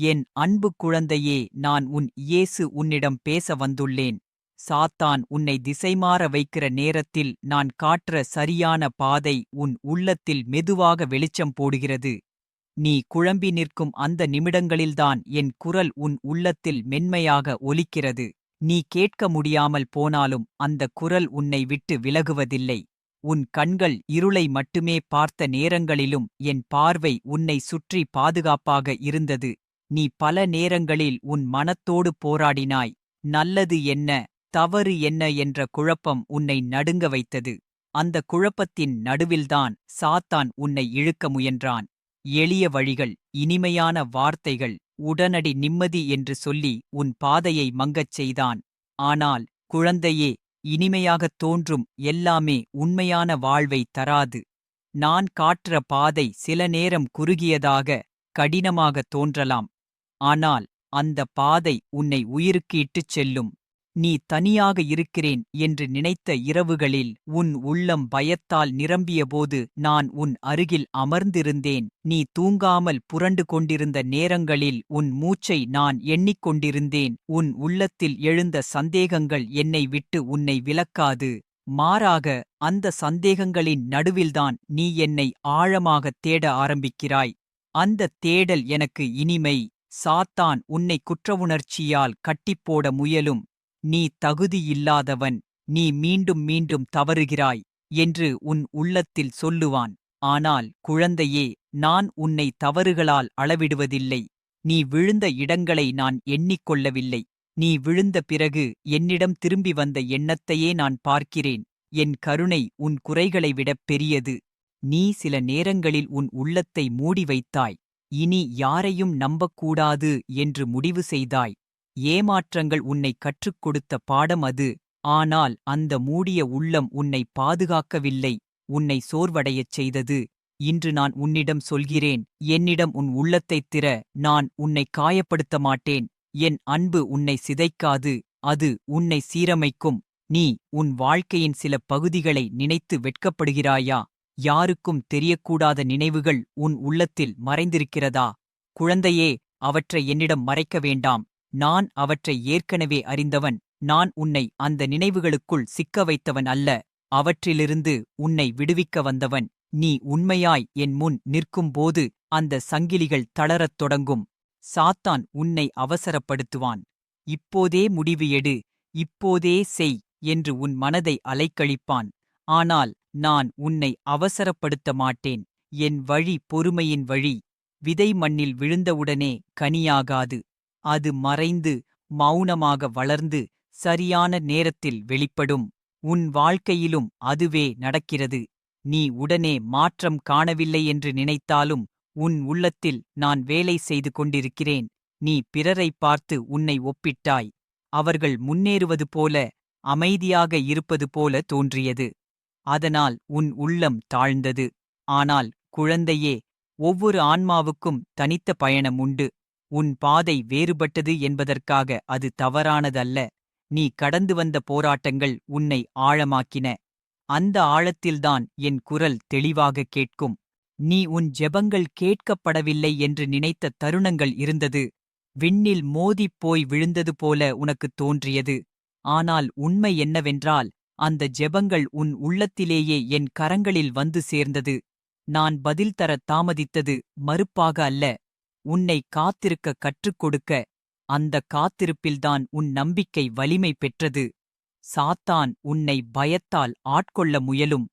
என் அன்பு குழந்தையே நான் உன் இயேசு உன்னிடம் பேச வந்துள்ளேன். சாத்தான் உன்னை திசைமாற வைக்கிற நேரத்தில் நான் காட்டுற சரியான பாதை உன் உள்ளத்தில் மெதுவாக வெளிச்சம் போடுகிறது. நீ குழம்பி நிற்கும் அந்த நிமிடங்களில்தான் என் குரல் உன் உள்ளத்தில் மென்மையாக ஒலிக்கிறது. நீ கேட்க முடியாமல் போனாலும் அந்த குரல் உன்னை விட்டு விலகுவதில்லை. உன் கண்கள் இருளை மட்டுமே பார்த்த நேரங்களிலும் என் பார்வை உன்னை சுற்றி பாதுகாப்பாக இருந்தது. நீ பல நேரங்களில் உன் மனத்தோடு போராடினாய். நல்லது என்ன தவறு என்ன என்ற குழப்பம் உன்னை நடுங்க வைத்தது. அந்த குழப்பத்தின் நடுவில்தான் சாத்தான் உன்னை இழுக்க முயன்றான். எளிய வழிகள் இனிமையான வார்த்தைகள் உடனடி நிம்மதி என்று சொல்லி உன் பாதையை மங்கச் செய்தான். ஆனால் குழந்தையே இனிமையாகத் தோன்றும் எல்லாமே உண்மையான வாழ்வை தராது. நான் காற்ற பாதை சில நேரம் குறுகியதாக கடினமாக தோன்றலாம். ஆனால் அந்த பாதை உன்னை உயிருக்கு இட்டுச் செல்லும். நீ தனியாக இருக்கிறேன் என்று நினைத்த இரவுகளில் உன் உள்ளம் பயத்தால் நிரம்பியபோது நான் உன் அருகில் அமர்ந்திருந்தேன். நீ தூங்காமல் புரண்டு கொண்டிருந்த நேரங்களில் உன் மூச்சை நான் எண்ணிக்கொண்டிருந்தேன். உன் உள்ளத்தில் எழுந்த சந்தேகங்கள் என்னை விட்டு உன்னை விலக்காது. மாறாக அந்த சந்தேகங்களின் நடுவில்தான் நீ என்னை ஆழமாகத் தேட ஆரம்பிக்கிறாய். அந்த தேடல் எனக்கு இனிமை. சாத்தான் உன்னை குற்றவுணர்ச்சியால் கட்டிப்போட முயலும். நீ தகுதியில்லாதவன் நீ மீண்டும் மீண்டும் தவறுகிறாய் என்று உன் உள்ளத்தில் சொல்லுவான். ஆனால் குழந்தையே நான் உன்னை தவறுகளால் அளவிடுவதில்லை. நீ விழுந்த இடங்களை நான் எண்ணிக்கொள்ளவில்லை. நீ விழுந்த பிறகு என்னிடம் திரும்பி வந்த எண்ணத்தையே நான் பார்க்கிறேன். என் கருணை உன் குறைகளை விடப் பெரியது. நீ சில நேரங்களில் உன் உள்ளத்தை மூடி வைத்தாய். இனி யாரையும் நம்பக்கூடாது என்று முடிவு செய்தாய். ஏமாற்றங்கள் உன்னை கற்றுக் கொடுத்த பாடம் அது. ஆனால் அந்த மூடிய உள்ளம் உன்னை பாதுகாக்கவில்லை. உன்னை சோர்வடையச் செய்தது. இன்று நான் உன்னிடம் சொல்கிறேன். என்னிடம் உன் உள்ளத்தைத் திற. நான் உன்னை காயப்படுத்த மாட்டேன். என் அன்பு உன்னை சிதைக்காது. அது உன்னை சீரமைக்கும். நீ உன் வாழ்க்கையின் சில பகுதிகளை நினைத்து வெட்கப்படுகிறாயா? யாருக்கும் தெரியக்கூடாத நினைவுகள் உன் உள்ளத்தில் மறைந்திருக்கிறதா? குழந்தையே அவற்றை என்னிடம் மறைக்க வேண்டாம். நான் அவற்றை ஏற்கனவே அறிந்தவன். நான் உன்னை அந்த நினைவுகளுக்குள் சிக்க வைத்தவன் அல்ல. அவற்றிலிருந்து உன்னை விடுவிக்க வந்தவன். நீ உண்மையாய் என் முன் நிற்கும்போது அந்த சங்கிலிகள் தளரத் தொடங்கும். சாத்தான் உன்னை அவசரப்படுத்துவான். இப்போதே முடிவு எடு. இப்போதே செய் என்று உன் மனதை அலைக்கழிப்பான். ஆனால் நான் உன்னை அவசரப்படுத்த மாட்டேன். என் வழி பொறுமையின் வழி. விதை மண்ணில் விழுந்தவுடனே கனியாகாது. அது மறைந்து மௌனமாக வளர்ந்து சரியான நேரத்தில் வெளிப்படும். உன் வாழ்க்கையிலும் அதுவே நடக்கிறது. நீ உடனே மாற்றம் காணவில்லை என்று நினைத்தாலும் உன் உள்ளத்தில் நான் வேலை செய்து கொண்டிருக்கிறேன். நீ பிறரைப் பார்த்து உன்னை ஒப்பிட்டாய். அவர்கள் முன்னேறுவது போல அமைதியாக இருப்பது போல தோன்றியது. அதனால் உன் உள்ளம் தாழ்ந்தது. ஆனால் குழந்தையே ஒவ்வொரு ஆன்மாவுக்கும் தனித்த பயணம் உண்டு. உன் பாதை வேறுபட்டது என்பதற்காக அது தவறானதல்ல. நீ கடந்து வந்த போராட்டங்கள் உன்னை ஆழமாக்கின. அந்த ஆழத்தில்தான் என் குரல் தெளிவாக கேட்கும். நீ உன் ஜெபங்கள் கேட்கப்படவில்லை என்று நினைத்த தருணங்கள் இருந்தது. விண்ணில் மோதிப் போய் விழுந்தது போல உனக்குத் தோன்றியது. ஆனால் உண்மை என்னவென்றால் அந்த ஜெபங்கள் உன் உள்ளத்திலேயே என் கரங்களில் வந்து சேர்ந்தது. நான் பதில் தரத் தாமதித்தது மறுப்பாக அல்ல. உன்னை காத்திருக்க கற்றுக் கொடுக்க. அந்த காத்திருப்பில்தான் உன் நம்பிக்கை வலிமை பெற்றது. சாத்தான் உன்னை பயத்தால் ஆட்கொள்ள முயலும்.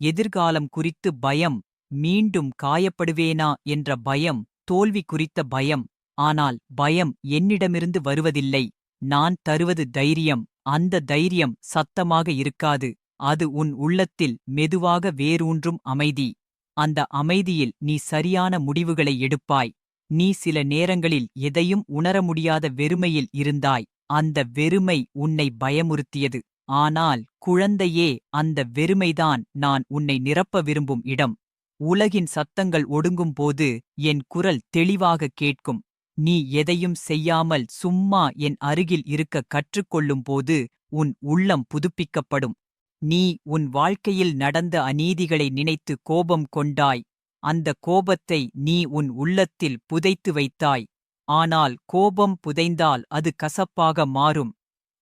எதிர்காலம் குறித்து பயம். மீண்டும் காயப்படுவேனா என்ற பயம். தோல்வி குறித்த பயம். ஆனால் பயம் என்னிடமிருந்து வருவதில்லை. நான் தருவது தைரியம். அந்த தைரியம் சத்தமாக இருக்காது. அது உன் உள்ளத்தில் மெதுவாக வேரூன்றும் அமைதி. அந்த அமைதியில் நீ சரியான முடிவுகளை எடுப்பாய். நீ சில நேரங்களில் எதையும் உணர முடியாத வெறுமையில் இருந்தாய். அந்த வெறுமை உன்னை பயமுறுத்தியது. ஆனால் குழந்தையே அந்த வெறுமைதான் நான் உன்னை நிரப்ப விரும்பும் இடம். உலகின் சத்தங்கள் ஒடுங்கும்போது என் குரல் தெளிவாக கேட்கும். நீ எதையும் செய்யாமல் சும்மா என் அருகில் இருக்க கற்றுக்கொள்ளும்போது உன் உள்ளம் புதுப்பிக்கப்படும். நீ உன் வாழ்க்கையில் நடந்த அநீதிகளை நினைத்து கோபம் கொண்டாய். அந்த கோபத்தை நீ உன் உள்ளத்தில் புதைத்து வைத்தாய். ஆனால் கோபம் புதைந்தால் அது கசப்பாக மாறும்.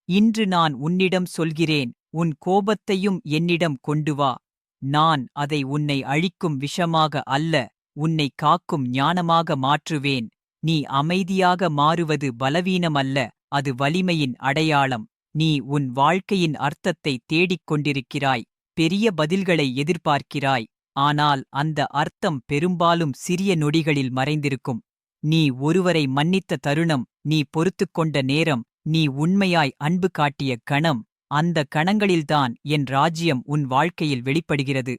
இன்று நான் உன்னிடம் சொல்கிறேன் உன் கோபத்தையும் என்னிடம் கொண்டு வா. நான் அதை உன்னை அழிக்கும் விஷமாக அல்ல உன்னை காக்கும் ஞானமாக மாற்றுவேன். நீ அமைதியாக மாறுவது பலவீனமல்ல அது வலிமையின் அடையாளம். நீ உன் வாழ்க்கையின் அர்த்தத்தை தேடிக் கொண்டிருக்கிறாய் பெரிய பதில்களை எதிர்பார்க்கிறாய். ஆனால் அந்த அர்த்தம் பெரும்பாலும் சிறிய நொடிகளில் மறைந்திருக்கும். நீ ஒருவரை மன்னித்த தருணம் நீ பொறுத்துக்கொண்ட நேரம் நீ உண்மையாய் அன்பு காட்டிய கணம் அந்த கணங்களில்தான் என் ராஜ்யம் உன் வாழ்க்கையில் வெளிப்படுகிறது.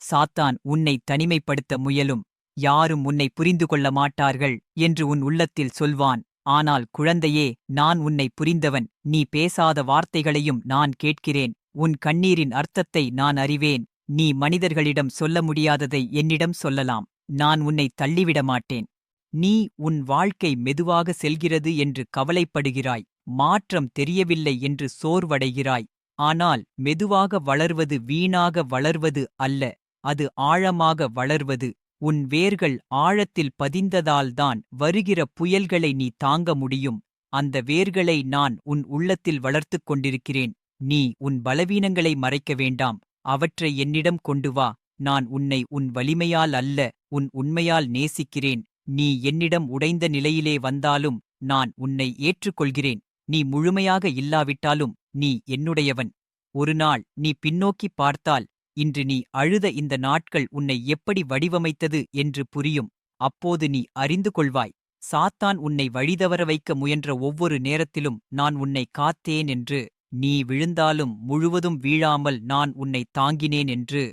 சாத்தான் உன்னை தனிமைப்படுத்த முயலும். யாரும் உன்னை புரிந்து கொள்ள மாட்டார்கள் என்று உன் உள்ளத்தில் சொல்வான். ஆனால் குழந்தையே நான் உன்னை புரிந்தவன். நீ பேசாத வார்த்தைகளையும் நான் கேட்கிறேன். உன் கண்ணீரின் அர்த்தத்தை நான் அறிவேன். நீ மனிதர்களிடம் சொல்ல முடியாததை என்னிடம் சொல்லலாம். நான் உன்னை தள்ளிவிட மாட்டேன். நீ உன் வாழ்க்கை மெதுவாக செல்கிறது என்று கவலைப்படுகிறாய். மாற்றம் தெரியவில்லை என்று சோர்வடைகிறாய். ஆனால் மெதுவாக வளர்வது வீணாக வளர்வது அல்ல. அது ஆழமாக வளர்வது. உன் வேர்கள் ஆழத்தில் பதிந்ததால்தான் வருகிற புயல்களை நீ தாங்க முடியும். அந்த வேர்களை நான் உன் உள்ளத்தில் வளர்த்துக் கொண்டிருக்கிறேன். நீ உன் பலவீனங்களை மறைக்க வேண்டாம். அவற்றை என்னிடம் கொண்டு வா. நான் உன்னை உன் வலிமையால் அல்ல உன் உண்மையால் நேசிக்கிறேன். நீ என்னிடம் உடைந்த நிலையிலே வந்தாலும் நான் உன்னை ஏற்றுக்கொள்கிறேன். நீ முழுமையாக இல்லாவிட்டாலும் நீ என்னுடையவன். ஒருநாள் நீ பின்னோக்கிப் பார்த்தால் இன்று நீ அழுத இந்த நாட்கள் உன்னை எப்படி வடிவமைத்தது என்று புரியும். அப்போது நீ அறிந்து கொள்வாய். சாத்தான் உன்னை வழிதவற வைக்க முயன்ற ஒவ்வொரு நேரத்திலும் நான் உன்னை காத்தேன் என்று. நீ விழுந்தாலும் முழுவதும் வீழாமல் நான் உன்னை தாங்கினேன் என்று.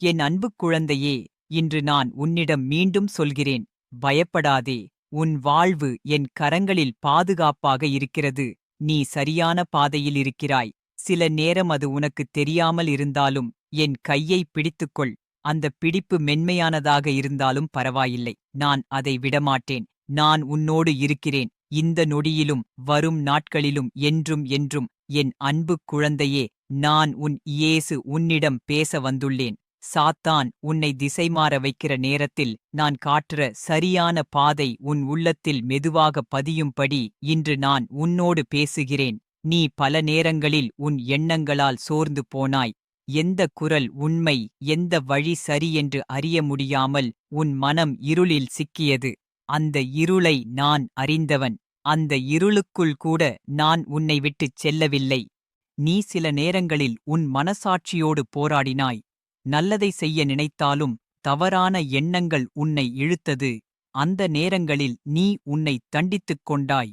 என் அன்புக் குழந்தையே இன்று நான் உன்னிடம் மீண்டும் சொல்கிறேன். பயப்படாதே. உன் வாழ்வு என் கரங்களில் பாதுகாப்பாக இருக்கிறது. நீ சரியான பாதையில் இருக்கிறாய். சில நேரம் அது உனக்கு தெரியாமல் இருந்தாலும் என் கையை பிடித்துக்கொள். அந்த பிடிப்பு மென்மையானதாக இருந்தாலும் பரவாயில்லை. நான் அதை விடமாட்டேன். நான் உன்னோடு இருக்கிறேன். இந்த நொடியிலும் வரும் நாட்களிலும் என்றும் என்றும் என் அன்புக் குழந்தையே நான் உன் இயேசு உன்னிடம் பேச வந்துள்ளேன். சாத்தான் உன்னை திசைமாற வைக்கிற நேரத்தில் நான் காட்டுற சரியான பாதை உன் உள்ளத்தில் மெதுவாக பதியும்படி இன்று நான் உன்னோடு பேசுகிறேன். நீ பல நேரங்களில் உன் எண்ணங்களால் சோர்ந்து போனாய். எந்த குரல் உண்மை எந்த வழி சரி என்று அறிய முடியாமல் உன் மனம் இருளில் சிக்கியது. அந்த இருளை நான் அறிந்தவன். அந்த இருளுக்குள் கூட நான் உன்னை விட்டுச் செல்லவில்லை. நீ சில நேரங்களில் உன் மனசாட்சியோடு போராடினாய். நல்லதை செய்ய நினைத்தாலும் தவறான எண்ணங்கள் உன்னை இழுத்தது. அந்த நேரங்களில் நீ உன்னை தண்டித்துக் கொண்டாய்.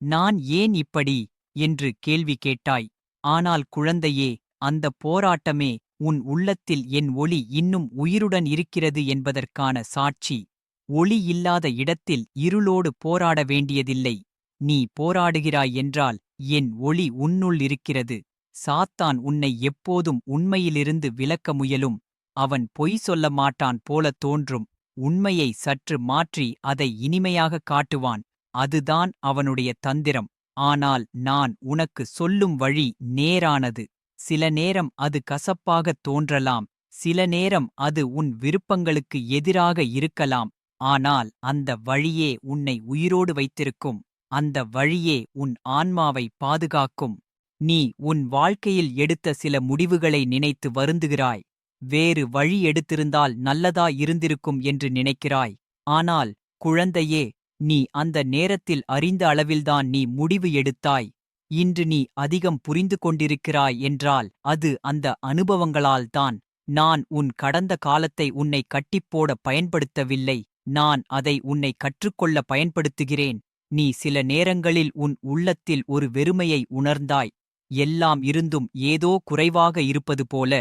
நான் ஏன் இப்படி? என்று கேள்வி கேட்டாய். ஆனால் குழந்தையே அந்த போராட்டமே உன் உள்ளத்தில் என் ஒளி இன்னும் உயிருடன் இருக்கிறது என்பதற்கான சாட்சி. ஒளி இல்லாத இடத்தில் இருளோடு போராட வேண்டியதில்லை. நீ போராடுகிறாய் என்றால் என் ஒளி உன்னுள் இருக்கிறது. சாத்தான் உன்னை எப்போதும் உண்மையிலிருந்து விலக்க முயலும். அவன் பொய் சொல்ல மாட்டான் போலத் தோன்றும். உண்மையை சற்று மாற்றி அதை இனிமையாகக் காட்டுவான். அதுதான் அவனுடைய தந்திரம். ஆனால் நான் உனக்கு சொல்லும் வழி நேரானது. சில நேரம் அது கசப்பாகத் தோன்றலாம் சில நேரம் அது உன் விருப்பங்களுக்கு எதிராக இருக்கலாம் ஆனால் அந்த வழியே உன்னை உயிரோடு வைத்திருக்கும் அந்த வழியே உன் ஆன்மாவை பாதுகாக்கும். நீ உன் வாழ்க்கையில் எடுத்த சில முடிவுகளை நினைத்து வருந்துகிறாய். வேறு வழி எடுத்திருந்தால் நல்லதா இருந்திருக்கும் என்று நினைக்கிறாய். ஆனால் குழந்தையே நீ அந்த நேரத்தில் அறிந்த அளவில்தான் நீ முடிவு எடுத்தாய். இன்று நீ அதிகம் புரிந்து கொண்டிருக்கிறாய் என்றால் அது அந்த அனுபவங்களால்தான் நான் உன் கடந்த காலத்தை உன்னை கட்டிப்போட பயன்படுத்தவில்லை. நான் அதை உன்னை கற்றுக்கொள்ள பயன்படுத்துகிறேன். நீ சில நேரங்களில் உன் உள்ளத்தில் ஒரு வெறுமையை உணர்ந்தாய். எல்லாம் இருந்தும் ஏதோ குறைவாக இருப்பது போல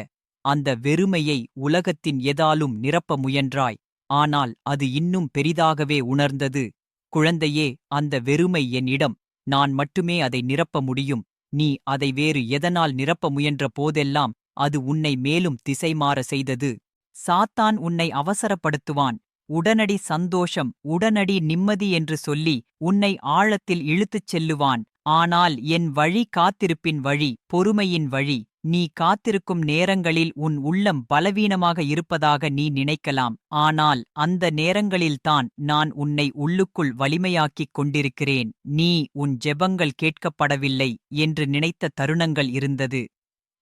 அந்த வெறுமையை உலகத்தின் எதாலும் நிரப்ப முயன்றாய். ஆனால் அது இன்னும் பெரிதாகவே உணர்ந்தது. குழந்தையே அந்த வெறுமை என்னிடம் நான் மட்டுமே அதை நிரப்ப முடியும். நீ அதை வேறு எதனால் நிரப்ப முயன்ற போதெல்லாம் அது உன்னை மேலும் திசைமாற செய்தது. சாத்தான் உன்னை அவசரப்படுத்துவான். உடனடி சந்தோஷம் உடனடி நிம்மதி என்று சொல்லி உன்னை ஆழத்தில் இழுத்துச் செல்லுவான். ஆனால் என் வழி காத்திருப்பின் வழி பொறுமையின் வழி நீ காத்திருக்கும் நேரங்களில் உன் உள்ளம் பலவீனமாக இருப்பதாக நீ நினைக்கலாம். ஆனால் அந்த நேரங்களில்தான் நான் உன்னை உள்ளுக்குள் வலிமையாக்கிக் கொண்டிருக்கிறேன். நீ உன் ஜெபங்கள் கேட்கப்படவில்லை என்று நினைத்த தருணங்கள் இருந்தது.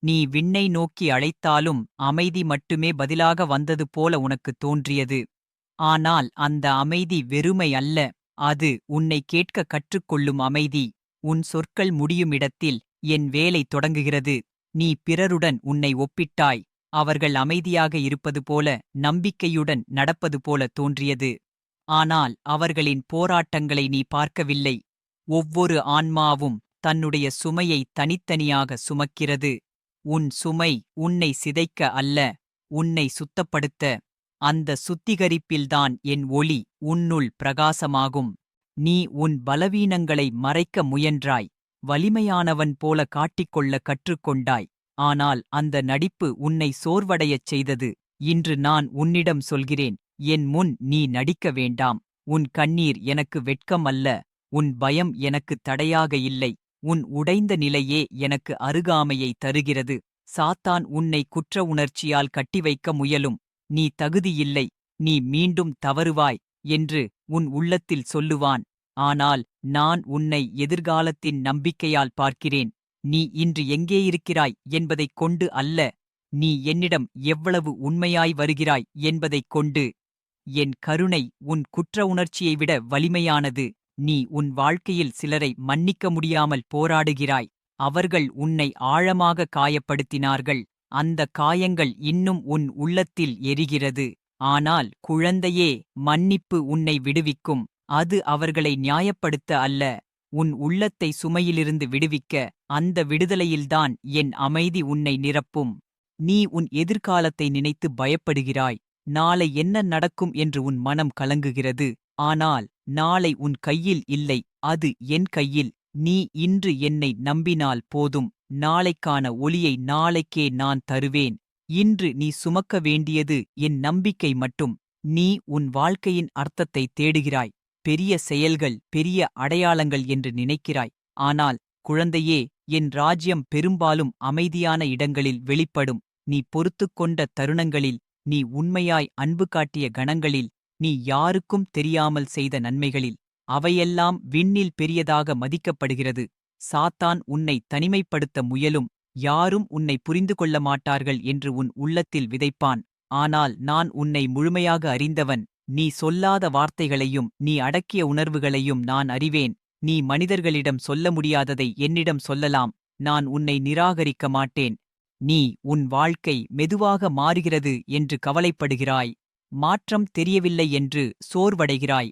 நீ விண்ணை நோக்கி அழைத்தாலும் அமைதி மட்டுமே பதிலாக வந்தது போல உனக்குத் தோன்றியது. ஆனால் அந்த அமைதி வெறுமை அல்ல அது உன்னை கேட்க கற்றுக்கொள்ளும் அமைதி. உன் சொற்கள் முடியும் இடத்தில் என் வேலை தொடங்குகிறது. நீ பிறருடன் உன்னை ஒப்பிட்டாய். அவர்கள் அமைதியாக இருப்பது போல நம்பிக்கையுடன் நடப்பது போல தோன்றியது. ஆனால் அவர்களின் போராட்டங்களை நீ பார்க்கவில்லை. ஒவ்வொரு ஆன்மாவும் தன்னுடைய சுமையை தனித்தனியாக சுமக்கிறது. உன் சுமை உன்னை சிதைக்க அல்ல உன்னை சுத்தப்படுத்த. அந்த சுத்திகரிப்பில்தான் என் ஒளி உன்னுள் பிரகாசமாகும். நீ உன் பலவீனங்களை மறைக்க முயன்றாய். வலிமையானவன் போல காட்டிக்கொள்ள கற்றுக்கொண்டாய். ஆனால் அந்த நடிப்பு உன்னை சோர்வடையச் செய்தது. இன்று நான் உன்னிடம் சொல்கிறேன் என் முன் நீ நடிக்க வேண்டாம். உன் கண்ணீர் எனக்கு வெட்கம் அல்ல உன் பயம் எனக்கு தடையாக இல்லை. உன் உடைந்த நிலையே எனக்கு அருகாமையை தருகிறது. சாத்தான் உன்னை குற்ற உணர்ச்சியால் கட்டி வைக்க முயலும். நீ தகுதியில்லை நீ மீண்டும் தவறுவாய் என்று உன் உள்ளத்தில் சொல்லுவான் ஆனால் நான் உன்னை எதிர்காலத்தின் நம்பிக்கையால் பார்க்கிறேன். நீ இன்று எங்கே இருக்கிறாய் என்பதைக் கொண்டு அல்ல நீ என்னிடம் எவ்வளவு உண்மையாய் வருகிறாய் என்பதைக் கொண்டு. என் கருணை உன் குற்ற உணர்ச்சியை விட வலிமையானது. நீ உன் வாழ்க்கையில் சிலரை மன்னிக்க முடியாமல் போராடுகிறாய். அவர்கள் உன்னை ஆழமாக காயப்படுத்தினார்கள். அந்த காயங்கள் இன்னும் உன் உள்ளத்தில் எரிகிறது. ஆனால் குழந்தையே மன்னிப்பு உன்னை விடுவிக்கும். அது அவர்களை நியாயப்படுத்த அல்ல. உன் உள்ளத்தை சுமையிலிருந்து விடுவிக்க அந்த விடுதலையில்தான் என் அமைதி உன்னை நிரப்பும். நீ உன் எதிர்காலத்தை நினைத்து பயப்படுகிறாய். நாளை என்ன நடக்கும் என்று உன் மனம் கலங்குகிறது. ஆனால் நாளை உன் கையில் இல்லை. அது என் கையில். நீ இன்று என்னை நம்பினால் போதும். நாளைக்கான ஒளியை நாளைக்கே நான் தருவேன். இன்று நீ சுமக்க வேண்டியது என் நம்பிக்கை மட்டும். நீ உன் வாழ்க்கையின் அர்த்தத்தை தேடுகிறாய். பெரிய செயல்கள் பெரிய அடையாளங்கள் என்று நினைக்கிறாய். ஆனால் குழந்தையே என் ராஜ்யம் பெரும்பாலும் அமைதியான இடங்களில் வெளிப்படும். நீ பொறுத்துக்கொண்ட தருணங்களில் நீ உண்மையாய் அன்பு காட்டிய கணங்களில் நீ யாருக்கும் தெரியாமல் செய்த நன்மைகளில். அவையெல்லாம் விண்ணில் பெரியதாக மதிக்கப்படுகிறது. சாத்தான் உன்னை தனிமைப்படுத்த முயலும். யாரும் உன்னை புரிந்து கொள்ள மாட்டார்கள் என்று உன் உள்ளத்தில் விதைப்பான். ஆனால் நான் உன்னை முழுமையாக அறிந்தவன். நீ சொல்லாத வார்த்தைகளையும் நீ அடக்கிய உணர்வுகளையும் நான் அறிவேன். நீ மனிதர்களிடம் சொல்ல முடியாததை என்னிடம் சொல்லலாம். நான் உன்னை நிராகரிக்க மாட்டேன். நீ உன் வாழ்க்கை மெதுவாக மாறுகிறது என்று கவலைப்படுகிறாய். மாற்றம் தெரியவில்லை என்று சோர்வடைகிறாய்.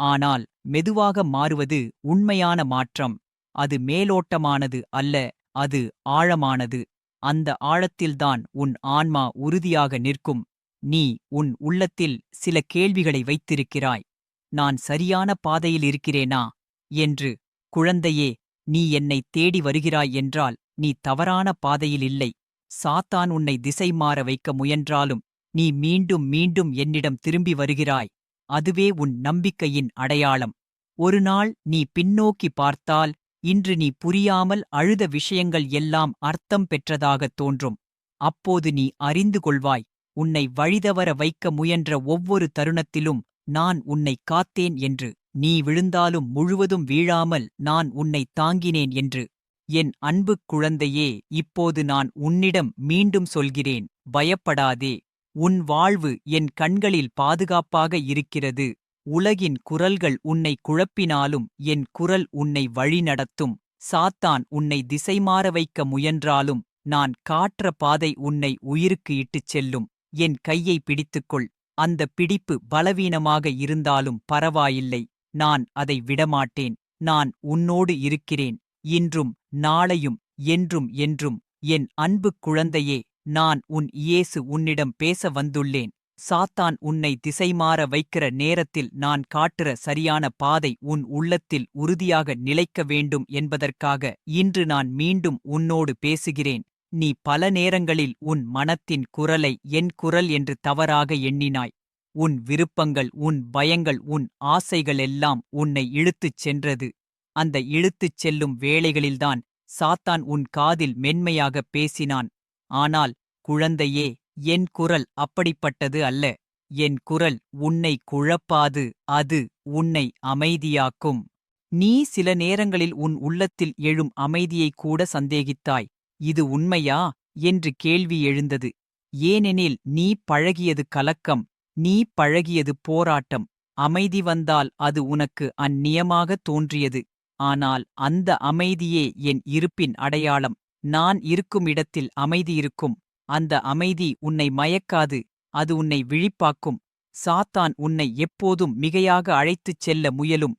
ஆனால் மெதுவாக மாறுவது உண்மையான மாற்றம். அது மேலோட்டமானது அல்ல. அது ஆழமானது. அந்த ஆழத்தில்தான் உன் ஆன்மா உறுதியாக நிற்கும். நீ உன் உள்ளத்தில் சில கேள்விகளை வைத்திருக்கிறாய். நான் சரியான பாதையில் இருக்கிறேனா? என்று குழந்தையே நீ என்னை தேடி வருகிறாய் என்றால் நீ தவறான பாதையில் இல்லை. சாத்தான் உன்னை திசை மாற வைக்க முயன்றாலும் நீ மீண்டும் மீண்டும் என்னிடம் திரும்பி வருகிறாய். அதுவே உன் நம்பிக்கையின் அடையாளம். ஒருநாள் நீ பின்னோக்கி பார்த்தால் இன்று நீ புரியாமல் அழுத விஷயங்கள் எல்லாம் அர்த்தம் பெற்றதாகத் தோன்றும். அப்போது நீ அறிந்து கொள்வாய் உன்னை வழிதவர வைக்க முயன்ற ஒவ்வொரு தருணத்திலும் நான் உன்னை காத்தேன் என்று. நீ விழுந்தாலும் முழுவதும் வீழாமல் நான் உன்னை தாங்கினேன் என்று. என் அன்புக் குழந்தையே இப்போது நான் உன்னிடம் மீண்டும் சொல்கிறேன் பயப்படாதே. உன் வாழ்வு என் கண்களில் பாதுகாப்பாக இருக்கிறது. உலகின் குரல்கள் உன்னை குழப்பினாலும் என் குரல் உன்னை வழிநடத்தும். சாத்தான் உன்னை திசைமாற வைக்க முயன்றாலும் நான் காற்ற பாதை உன்னை உயிருக்கு இட்டுச் செல்லும். என் கையை பிடித்துக்கொள். அந்த பிடிப்பு பலவீனமாக இருந்தாலும் பரவாயில்லை. நான் அதை விடமாட்டேன். நான் உன்னோடு இருக்கிறேன். இன்றும் நாளையும் என்றும் என்றும் என் அன்புக் குழந்தையே நான் உன் இயேசு உன்னிடம் பேச வந்துள்ளேன். சாத்தான் உன்னை திசைமாற வைக்கிற நேரத்தில் நான் காட்டுற சரியான பாதை உன் உள்ளத்தில் உறுதியாக நிலைக்க வேண்டும் என்பதற்காக இன்று நான் மீண்டும் உன்னோடு பேசுகிறேன். நீ பல நேரங்களில் உன் மனத்தின் குரலை என் குரல் என்று தவறாக எண்ணினாய். உன் விருப்பங்கள் உன் பயங்கள் உன் ஆசைகளெல்லாம் உன்னை இழுத்துச் சென்றது. அந்த இழுத்துச் செல்லும் வேளைகளில்தான் சாத்தான் உன் காதில் மென்மையாகப் பேசினான். ஆனால் குழந்தையே என் குரல் அப்படிப்பட்டது அல்ல. என் குரல் உன்னை குழப்பாது. அது உன்னை அமைதியாக்கும். நீ சில நேரங்களில் உன் உள்ளத்தில் எழும் அமைதியை கூட சந்தேகித்தாய். இது உண்மையா? என்று கேள்வி எழுந்தது. ஏனெனில் நீ பழகியது கலக்கம். நீ பழகியது போராட்டம். அமைதி வந்தால் அது உனக்கு அந்நியமாகத் தோன்றியது. ஆனால் அந்த அமைதியே என் இருப்பின் அடையாளம். நான் இருக்கும் இடத்தில் அமைதி இருக்கும். அந்த அமைதி உன்னை மயக்காது அது உன்னை விழிப்பாக்கும். சாத்தான் உன்னை எப்போதும் மிகையாக அழைத்துச் செல்ல முயலும்.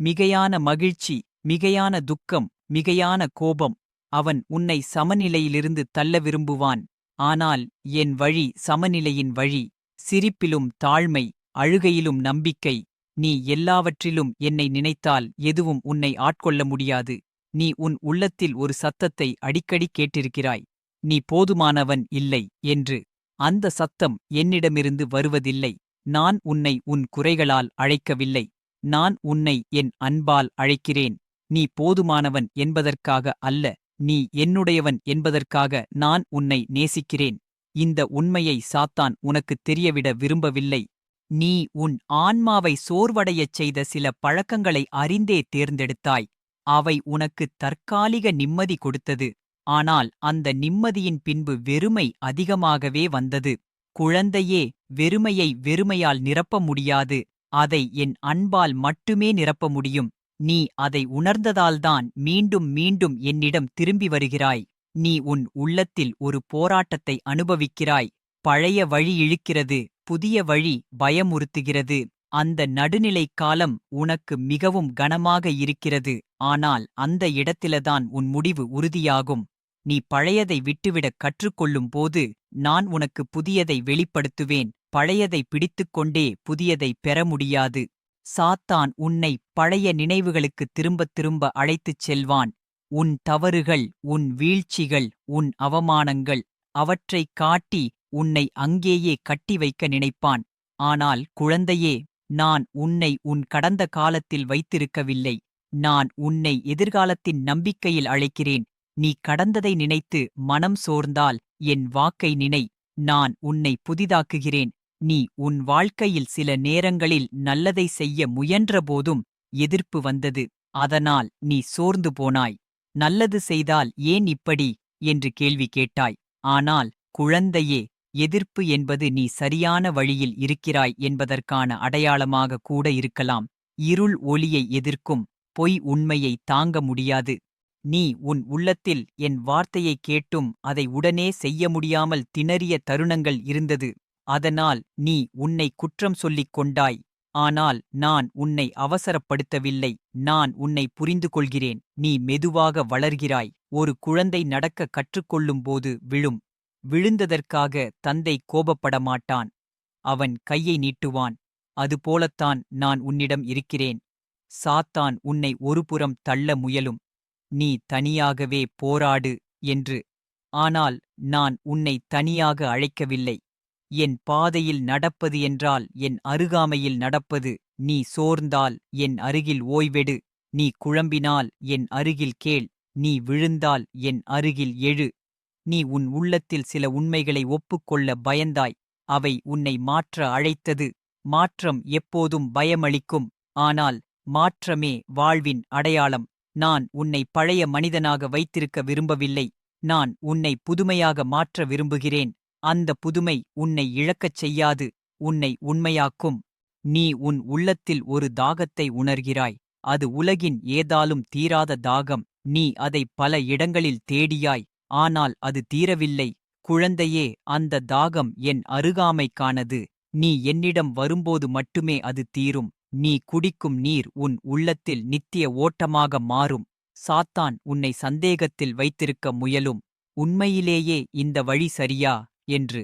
மிகையான மகிழ்ச்சி மிகையான துக்கம் மிகையான கோபம் அவன் உன்னை சமநிலையிலிருந்து தள்ள விரும்புவான். ஆனால் என் வழி சமநிலையின் வழி. சிரிப்பிலும் தாழ்மை அழுகையிலும் நம்பிக்கை. நீ எல்லாவற்றிலும் என்னை நினைத்தால் எதுவும் உன்னை ஆட்கொள்ள முடியாது. நீ உன் உள்ளத்தில் ஒரு சத்தத்தை அடிக்கடி கேட்டிருக்கிறாய். நீ போதுமானவன் இல்லை என்று அந்த சத்தம் என்னிடமிருந்து வருவதில்லை. நான் உன்னை உன் குறைகளால் அழைக்கவில்லை. நான் உன்னை என் அன்பால் அழைக்கிறேன். நீ போதுமானவன் என்பதற்காக அல்ல. நீ என்னுடையவன் என்பதற்காக நான் உன்னை நேசிக்கிறேன். இந்த உண்மையை சாத்தான் உனக்குத் தெரியவிட விரும்பவில்லை. நீ உன் ஆன்மாவை சோர்வடையச் செய்த சில பழக்கங்களை அறிந்தே தேர்ந்தெடுத்தாய். அவை உனக்குத் தற்காலிக நிம்மதி கொடுத்தது. ஆனால் அந்த நிம்மதியின் பின்பு வெறுமை அதிகமாகவே வந்தது. குழந்தையே வெறுமையை வெறுமையால் நிரப்ப முடியாது. அதை என் அன்பால் மட்டுமே நிரப்ப முடியும். நீ அதை உணர்ந்ததால்தான் மீண்டும் மீண்டும் என்னிடம் திரும்பி வருகிறாய். நீ உன் உள்ளத்தில் ஒரு போராட்டத்தை அனுபவிக்கிறாய். பழைய வழி இழுக்கிறது புதிய வழி பயமுறுத்துகிறது. அந்த நடுநிலைக் காலம் உனக்கு மிகவும் கனமாக இருக்கிறது. ஆனால் அந்த இடத்திலதான் உன் முடிவு உறுதியாகும். நீ பழையதை விட்டுவிடக் கற்றுக்கொள்ளும் போது நான் உனக்கு புதியதை வெளிப்படுத்துவேன். பழையதை பிடித்துக்கொண்டே புதியதை பெற முடியாது. சாத்தான் உன்னை பழைய நினைவுகளுக்கு திரும்பத் திரும்ப அழைத்துச் செல்வான். உன் தவறுகள் உன் வீழ்ச்சிகள் உன் அவமானங்கள் அவற்றைக் காட்டி உன்னை அங்கேயே கட்டி வைக்க நினைப்பான். ஆனால் குழந்தையே நான் உன்னை உன் கடந்த காலத்தில் வைத்திருக்கவில்லை. நான் உன்னை எதிர்காலத்தின் நம்பிக்கையில் அழைக்கிறேன். நீ கடந்ததை நினைத்து மனம் சோர்ந்தால் என் வாக்கை நினை நான் உன்னை புதிதாக்குகிறேன். நீ உன் வாழ்க்கையில் சில நேரங்களில் நல்லதை செய்ய முயன்றபோதும் எதிர்ப்பு வந்தது அதனால் நீ சோர்ந்து போனாய். நல்லது செய்தால் ஏன் இப்படி? என்று கேள்வி கேட்டாய். ஆனால் குழந்தையே எதிர்ப்பு என்பது நீ சரியான வழியில் இருக்கிறாய் என்பதற்கான அடையாளமாக கூட இருக்கலாம். இருள் ஒளியை எதிர்க்கும் பொய் உண்மையை தாங்க முடியாது. நீ உன் உள்ளத்தில் என் வார்த்தையைக் கேட்டும் அதை உடனே செய்ய முடியாமல் திணறிய தருணங்கள் இருந்தது. அதனால் நீ உன்னை குற்றம் சொல்லிக் கொண்டாய். ஆனால் நான் உன்னை அவசரப்படுத்தவில்லை. நான் உன்னை புரிந்து கொள்கிறேன் நீ மெதுவாக வளர்கிறாய். ஒரு குழந்தை நடக்க கற்றுக்கொள்ளும்போது விழும். விழுந்ததற்காக தந்தை கோபப்படமாட்டான். அவன் கையை நீட்டுவான். அதுபோலத்தான் நான் உன்னிடம் இருக்கிறேன். சாத்தான் உன்னை ஒருபுறம் தள்ள முயலும். நீ தனியாகவே போராடு என்று. ஆனால் நான் உன்னை தனியாக அழைக்கவில்லை. என் பாதையில் நடப்பது என்றால் என் அருகாமையில் நடப்பது. நீ சோர்ந்தால் என் அருகில் ஓய்வெடு. நீ குழம்பினால் என் அருகில் கேள். நீ விழுந்தால் என் அருகில் எழு. நீ உன் உள்ளத்தில் சில உண்மைகளை ஒப்புக்கொள்ள பயந்தாய். அவை உன்னை மாற்ற அழைத்தது. மாற்றம் எப்போதும் பயமளிக்கும். ஆனால் மாற்றமே வாழ்வின் அடையாளம். நான் உன்னை பழைய மனிதனாக வைத்திருக்க விரும்பவில்லை. நான் உன்னை புதுமையாக மாற்ற விரும்புகிறேன். அந்த புதுமை உன்னை இழக்கச் செய்யாது. உன்னை உண்மையாக்கும். நீ உன் உள்ளத்தில் ஒரு தாகத்தை உணர்கிறாய். அது உலகின் ஏதாலும் தீராத தாகம். நீ அதை பல இடங்களில் தேடியாய். ஆனால் அது தீரவில்லை. குழந்தையே அந்த தாகம் என் அருகாமைக்கானது. நீ என்னிடம் வரும்போது மட்டுமே அது தீரும். நீ குடிக்கும் நீர் உன் உள்ளத்தில் நித்திய ஓட்டமாக மாறும். சாத்தான் உன்னை சந்தேகத்தில் வைத்திருக்க முயலும். உண்மையிலேயே இந்த வழி சரியா? என்று.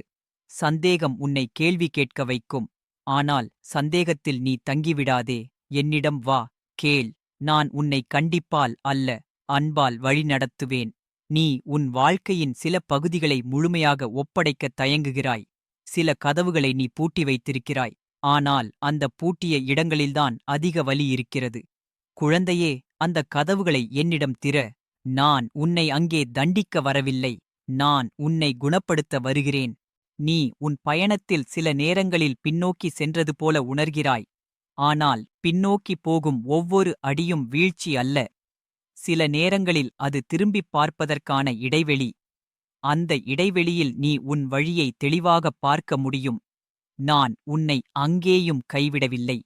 சந்தேகம் உன்னை கேள்வி கேட்க வைக்கும். ஆனால் சந்தேகத்தில் நீ தங்கிவிடாதே. என்னிடம் வா கேள். நான் உன்னை கண்டிப்பால் அல்ல அன்பால் வழிநடத்துவேன் நீ உன் வாழ்க்கையின் சில பகுதிகளை முழுமையாக ஒப்படைக்கத் தயங்குகிறாய். சில கதவுகளை நீ பூட்டி வைத்திருக்கிறாய். ஆனால் அந்த பூட்டிய இடங்களில்தான் அதிக வலி இருக்கிறது. குழந்தையே அந்த கதவுகளை என்னிடம் திற. நான் உன்னை அங்கே தண்டிக்க வரவில்லை. நான் உன்னை குணப்படுத்த வருகிறேன். நீ உன் பயணத்தில் சில நேரங்களில் பின்னோக்கி சென்றது போல உணர்கிறாய். ஆனால் பின்னோக்கி போகும் ஒவ்வொரு அடியும் வீழ்ச்சி அல்ல. சில நேரங்களில் அது திரும்பிப் பார்ப்பதற்கான இடைவெளி. அந்த இடைவெளியில் நீ உன் வழியை தெளிவாகப் பார்க்க முடியும். நான் உன்னை அங்கேயும் கைவிடவில்லை.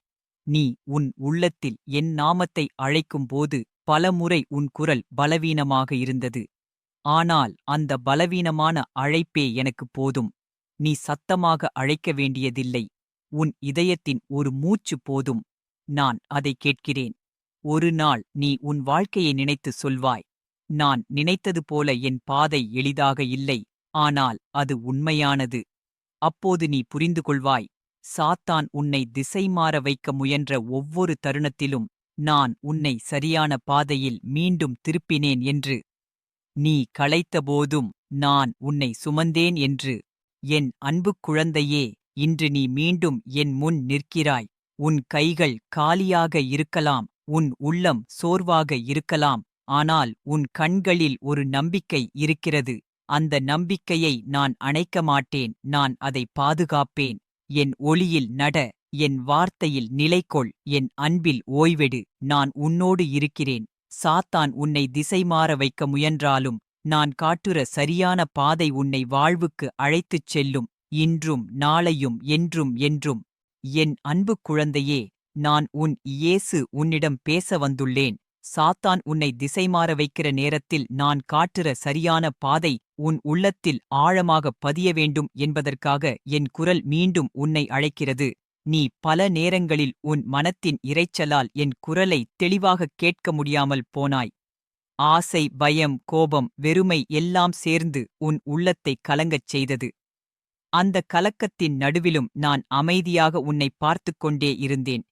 நீ உன் உள்ளத்தில் என் நாமத்தை அழைக்கும்போது பலமுறை உன் குரல் பலவீனமாக இருந்தது. ஆனால் அந்த பலவீனமான அழைப்பே எனக்குப் போதும். நீ சத்தமாக அழைக்க வேண்டியதில்லை. உன் இதயத்தின் ஒரு மூச்சு போதும். நான் அதை கேட்கிறேன். ஒரு நாள் நீ உன் வாழ்க்கையை நினைத்து சொல்வாய். நான் நினைத்தது போல என் பாதை எளிதாக இல்லை. ஆனால் அது உண்மையானது. அப்போது நீ புரிந்து கொள்வாய் சாத்தான் உன்னை திசைமாற வைக்க முயன்ற ஒவ்வொரு தருணத்திலும் நான் உன்னை சரியான பாதையில் மீண்டும் திருப்பினேன் என்று. நீ களைத்தபோதும் நான் உன்னை சுமந்தேன் என்று. என் அன்புக் குழந்தையே இன்று நீ மீண்டும் என் முன் நிற்கிறாய். உன் கைகள் காலியாக இருக்கலாம் உன் உள்ளம் சோர்வாக இருக்கலாம் ஆனால் உன் கண்களில் ஒரு நம்பிக்கை இருக்கிறது. அந்த நம்பிக்கையை நான் அணைக்க மாட்டேன் நான் அதை பாதுகாப்பேன். என் ஒளியில் நட என் வார்த்தையில் நிலைகொள் என் அன்பில் ஓய்வெடு நான் உன்னோடு இருக்கிறேன். சாத்தான் உன்னை திசை மாற வைக்க முயன்றாலும் நான் காட்டுற சரியான பாதை உன்னை வாழ்வுக்கு அழைத்துச் செல்லும். இன்றும் நாளையும் என்றும் என்றும். என் அன்புக் குழந்தையே நான் உன் இயேசு உன்னிடம் பேச வந்துள்ளேன். சாத்தான் உன்னை திசைமாற வைக்கிற நேரத்தில் நான் காட்டுற சரியான பாதை உன் உள்ளத்தில் ஆழமாகப் பதிய வேண்டும் என்பதற்காக என் குரல் மீண்டும் உன்னை அழைக்கிறது. நீ பல நேரங்களில் உன் மனத்தின் இரைச்சலால் என் குரலை தெளிவாகக் கேட்க முடியாமல் போனாய். ஆசை பயம் கோபம் வெறுமை எல்லாம் சேர்ந்து உன் உள்ளத்தைக் கலங்கச் செய்தது. அந்த கலக்கத்தின் நடுவிலும் நான் அமைதியாக உன்னை பார்த்துக் கொண்டே இருந்தேன்.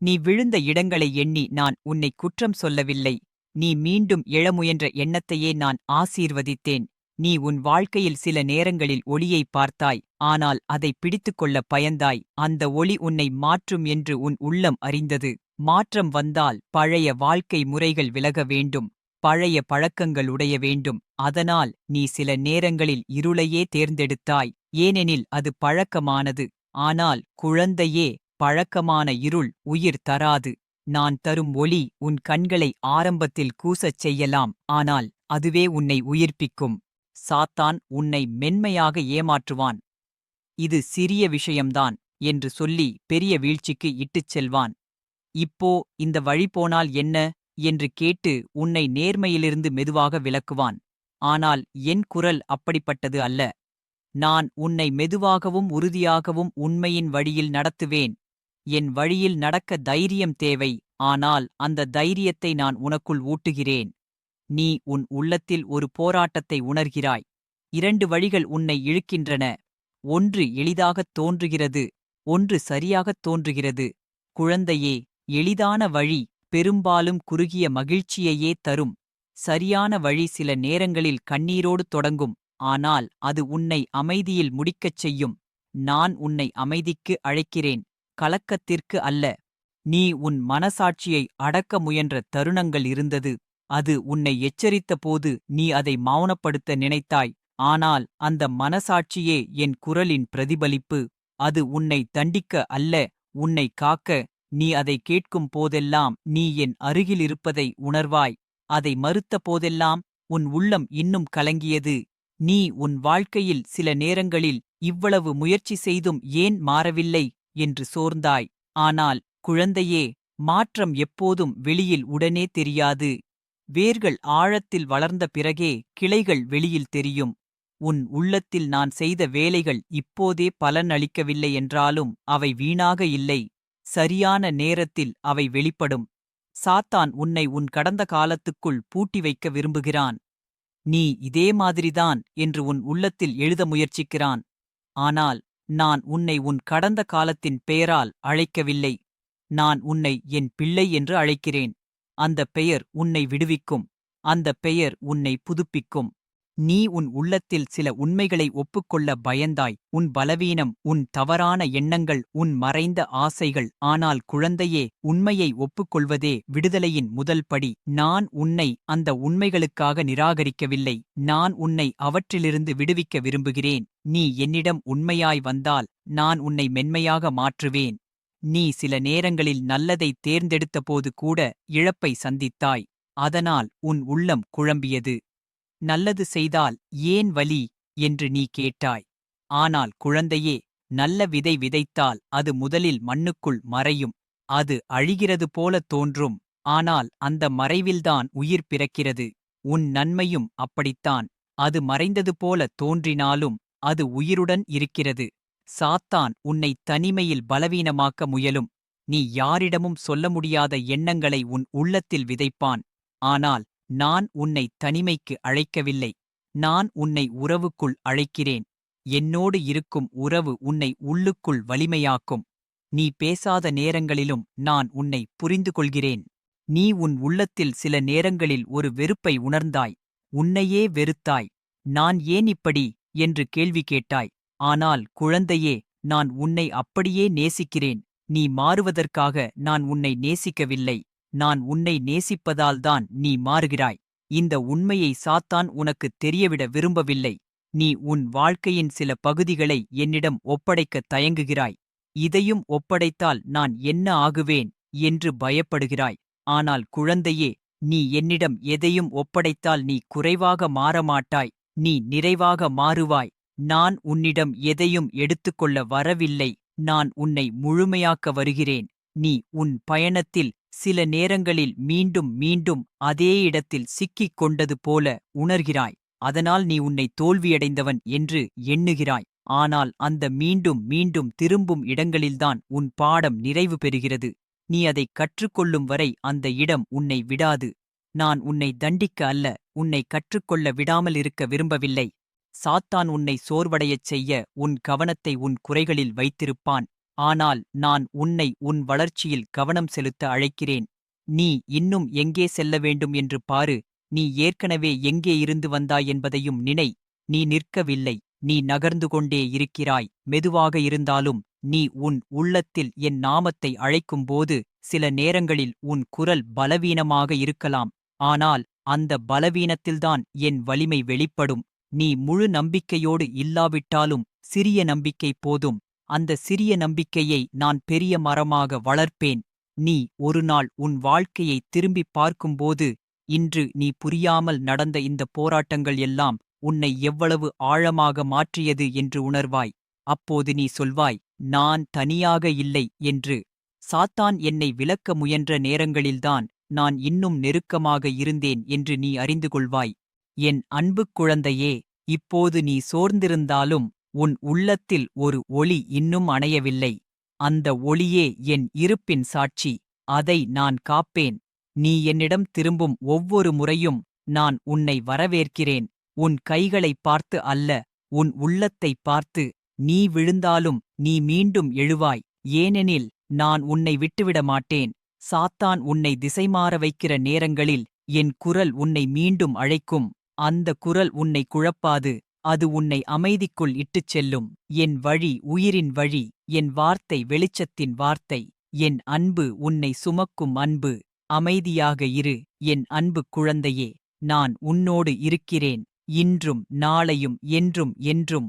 நீ விழுந்த இடங்களை எண்ணி நான் உன்னை குற்றம் சொல்லவில்லை. நீ மீண்டும் எழ முயன்ற எண்ணத்தையே நான் ஆசீர்வதித்தேன். நீ உன் வாழ்க்கையில் சில நேரங்களில் ஒளியை பார்த்தாய் ஆனால் அதை பிடித்துக்கொள்ள பயந்தாய். அந்த ஒளி உன்னை மாற்றும் என்று உன் உள்ளம் அறிந்தது. மாற்றம் வந்தால் பழைய வாழ்க்கை முறைகள் விலக வேண்டும் பழைய பழக்கங்கள் உடைய வேண்டும். அதனால் நீ சில நேரங்களில் இருளையே தேர்ந்தெடுத்தாய். ஏனெனில் அது பழக்கமானது. ஆனால் குழந்தையே பழக்கமான இருள் உயிர் தராது. நான் தரும் ஒளி உன் கண்களை ஆரம்பத்தில் கூசச் செய்யலாம் ஆனால் அதுவே உன்னை உயிர்ப்பிக்கும். சாத்தான் உன்னை மென்மையாக ஏமாற்றுவான். இது சிறிய விஷயம்தான் என்று சொல்லி பெரிய வீழ்ச்சிக்கு இட்டுச் செல்வான். இப்போ இந்த வழி போனால் என்ன? என்று கேட்டு உன்னை நேர்மையிலிருந்து மெதுவாக விலக்குவான். ஆனால் என் குரல் அப்படிப்பட்டது அல்ல. நான் உன்னை மெதுவாகவும் உறுதியாகவும் உண்மையின் வழியில் நடத்துவேன். என் வழியில் நடக்க தைரியம் தேவை ஆனால் அந்த தைரியத்தை நான் உனக்குள் ஊட்டுகிறேன். நீ உன் உள்ளத்தில் ஒரு போராட்டத்தை உணர்கிறாய். இரண்டு வழிகள் உன்னை இழுக்கின்றன. ஒன்று எளிதாகத் தோன்றுகிறது ஒன்று சரியாகத் தோன்றுகிறது. குழந்தையே எளிதான வழி பெரும்பாலும் குறுகிய மகிழ்ச்சியையே தரும். சரியான வழி சில நேரங்களில் கண்ணீரோடு தொடங்கும் ஆனால் அது உன்னை அமைதியில் முடிக்கச் செய்யும். நான் உன்னை அமைதிக்கு அழைக்கிறேன். கலக்கத்திற்கு அல்ல. நீ உன் மனசாட்சியை அடக்க முயன்ற தருணங்கள் இருந்தது. அது உன்னை எச்சரித்தபோது நீ அதை மௌனப்படுத்த நினைத்தாய். ஆனால் அந்த மனசாட்சியே என் குரலின் பிரதிபலிப்பு. அது உன்னை தண்டிக்க அல்ல உன்னை காக்க. நீ அதை கேட்கும் போதெல்லாம் நீ என் அருகிலிருப்பதை உணர்வாய். அதை மறுத்த போதெல்லாம் உன் உள்ளம் இன்னும் கலங்கியது. நீ உன் வாழ்க்கையில் சில நேரங்களில் இவ்வளவு முயற்சி செய்தும் ஏன் மாறவில்லை? என்று சோர்ந்தாய். ஆனால் குழந்தையே மாற்றம் எப்போதும் வெளியில் உடனே தெரியாது. வேர்கள் ஆழத்தில் வளர்ந்த பிறகே கிளைகள் வெளியில் தெரியும். உன் உள்ளத்தில் நான் செய்த வேலைகள் இப்போதே பலன் அளிக்கவில்லை என்றாலும் அவை வீணாக இல்லை. சரியான நேரத்தில் அவை வெளிப்படும். சாத்தான் உன்னை உன் கடந்த காலத்துக்குள் பூட்டி வைக்க விரும்புகிறான். நீ இதே மாதிரிதான் என்று உன் உள்ளத்தில் எழுத முயற்சிக்கிறான். ஆனால் நான் உன்னை உன் கடந்த காலத்தின் பெயரால் அழைக்கவில்லை. நான் உன்னை என் பிள்ளை என்று அழைக்கிறேன். அந்த பெயர் உன்னை விடுவிக்கும். அந்த பெயர் உன்னை புதுப்பிக்கும். நீ உன் உள்ளத்தில் சில உண்மைகளை ஒப்புக்கொள்ள பயந்தாய். உன் பலவீனம் உன் தவறான எண்ணங்கள் உன் மறைந்த ஆசைகள். ஆனால் குழந்தையே உண்மையை ஒப்புக்கொள்வதே விடுதலையின் முதல் படி. நான் உன்னை அந்த உண்மைகளுக்காக நிராகரிக்கவில்லை. நான் உன்னை அவற்றிலிருந்து விடுவிக்க விரும்புகிறேன். நீ என்னிடம் உண்மையாய் வந்தால் நான் உன்னை மென்மையாக மாற்றுவேன். நீ சில நேரங்களில் நல்லதை தேர்ந்தெடுத்தபோது கூட இழப்பை சந்தித்தாய். அதனால் உன் உள்ளம் குழம்பியது. நல்லது செய்தால் ஏன் வலி? என்று நீ கேட்டாய். ஆனால் குழந்தையே நல்ல விதை விதைத்தால் அது முதலில் மண்ணுக்குள் மறையும். அது அழிகிறது போல தோன்றும். ஆனால் அந்த மறைவில்தான் உயிர் பிறக்கிறது. உன் நன்மையும் அப்படித்தான். அது மறைந்தது போல தோன்றினாலும் அது உயிருடன் இருக்கிறது. சாத்தான் உன்னை தனிமையில் பலவீனமாக்க முயலும். நீ யாரிடமும் சொல்ல முடியாத எண்ணங்களை உன் உள்ளத்தில் விதைப்பான். ஆனால் நான் உன்னை தனிமைக்கு அழைக்கவில்லை. நான் உன்னை உறவுக்குள் அழைக்கிறேன். என்னோடு இருக்கும் உறவு உன்னை உள்ளுக்குள் வலிமையாக்கும். நீ பேசாத நேரங்களிலும் நான் உன்னை புரிந்து கொள்கிறேன் நீ உன் உள்ளத்தில் சில நேரங்களில் ஒரு வெறுப்பை உணர்ந்தாய். உன்னையே வெறுத்தாய். நான் ஏன் இப்படி? என்று கேள்வி கேட்டாய். ஆனால் குழந்தையே நான் உன்னை அப்படியே நேசிக்கிறேன். நீ மாறுவதற்காக நான் உன்னை நேசிக்கவில்லை. நான் உன்னை நேசிப்பதால்தான் நீ மாறுகிறாய். இந்த உண்மையை சாத்தான் உனக்குத் தெரியவிட விரும்பவில்லை. நீ உன் வாழ்க்கையின் சில பகுதிகளை என்னிடம் ஒப்படைக்கத் தயங்குகிறாய். இதையும் ஒப்படைத்தால் நான் என்ன ஆகுவேன் என்று பயப்படுகிறாய். ஆனால் குழந்தையே நீ என்னிடம் எதையும் ஒப்படைத்தால் நீ குறைவாக மாறமாட்டாய். நீ நிறைவாக மாறுவாய். நான் உன்னிடம் எதையும் எடுத்துக்கொள்ள வரவில்லை. நான் உன்னை முழுமையாக்க வருகிறேன். நீ உன் பயணத்தில் சில நேரங்களில் மீண்டும் மீண்டும் அதே இடத்தில் சிக்கிக் கொண்டது போல உணர்கிறாய். அதனால் நீ உன்னை தோல்வியடைந்தவன் என்று எண்ணுகிறாய். ஆனால் அந்த மீண்டும் மீண்டும் திரும்பும் இடங்களில்தான் உன் பாடம் நிறைவு பெறுகிறது. நீ அதை கற்றுக்கொள்ளும் வரை அந்த இடம் உன்னை விடாது. நான் உன்னை தண்டிக்க அல்ல உன்னை கற்றுக்கொள்ள விடாமல் இருக்க விரும்பவில்லை. சாத்தான் உன்னை சோர்வடையச் செய்ய உன் கவனத்தை உன் குறைகளில் வைத்திருப்பான். ஆனால் நான் உன்னை உன் வளர்ச்சியில் கவனம் செலுத்த அழைக்கிறேன். நீ இன்னும் எங்கே செல்ல வேண்டும் என்று பாரு. நீ ஏற்கனவே எங்கே இருந்து வந்தாய் என்பதையும் நினை. நீ நிற்கவில்லை. நீ நகர்ந்து கொண்டே இருக்கிறாய். மெதுவாக இருந்தாலும் நீ உன் உள்ளத்தில் என் நாமத்தை அழைக்கும்போது சில நேரங்களில் உன் குரல் பலவீனமாக இருக்கலாம். ஆனால் அந்த பலவீனத்தில்தான் என் வலிமை வெளிப்படும். நீ முழு நம்பிக்கையோடு இல்லாவிட்டாலும் சிறிய நம்பிக்கை போதும். அந்த சிறிய நம்பிக்கையை நான் பெரிய மரமாக வளர்ப்பேன். நீ ஒருநாள் உன் வாழ்க்கையை திரும்பிப் பார்க்கும்போது இன்று நீ புரியாமல் நடந்த இந்த போராட்டங்கள் எல்லாம் உன்னை எவ்வளவு ஆழமாக மாற்றியது என்று உணர்வாய். அப்போது நீ சொல்வாய் நான் தனியாக இல்லை என்று. சாத்தான் என்னை விலக்க முயன்ற நேரங்களில்தான் நான் இன்னும் நெருக்கமாக இருந்தேன் என்று நீ அறிந்து கொள்வாய். என் அன்புக் குழந்தையே இப்போது நீ சோர்ந்திருந்தாலும் உன் உள்ளத்தில் ஒரு ஒளி இன்னும் அணையவில்லை. அந்த ஒளியே என் இருப்பின் சாட்சி. அதை நான் காப்பேன். நீ என்னிடம் திரும்பும் ஒவ்வொரு முறையும் நான் உன்னை வரவேற்கிறேன். உன் கைகளைப் பார்த்து அல்ல உன் உள்ளத்தைப் பார்த்து. நீ விழுந்தாலும் நீ மீண்டும் எழுவாய். ஏனெனில் நான் உன்னை விட்டுவிட மாட்டேன். சாத்தான் உன்னை திசைமாற வைக்கிற நேரங்களில் என் குரல் உன்னை மீண்டும் அழைக்கும். அந்த குரல் உன்னை குழப்பாது. அது உன்னை அமைதிக்குள் இட்டுச் செல்லும். என் வழி உயிரின் வழி என் வார்த்தை வெளிச்சத்தின் வார்த்தை என் அன்பு உன்னை சுமக்கும் அன்பு. அமைதியாக இரு என் அன்பு குழந்தையே நான் உன்னோடு இருக்கிறேன். இன்றும் நாளையும் என்றும் என்றும்.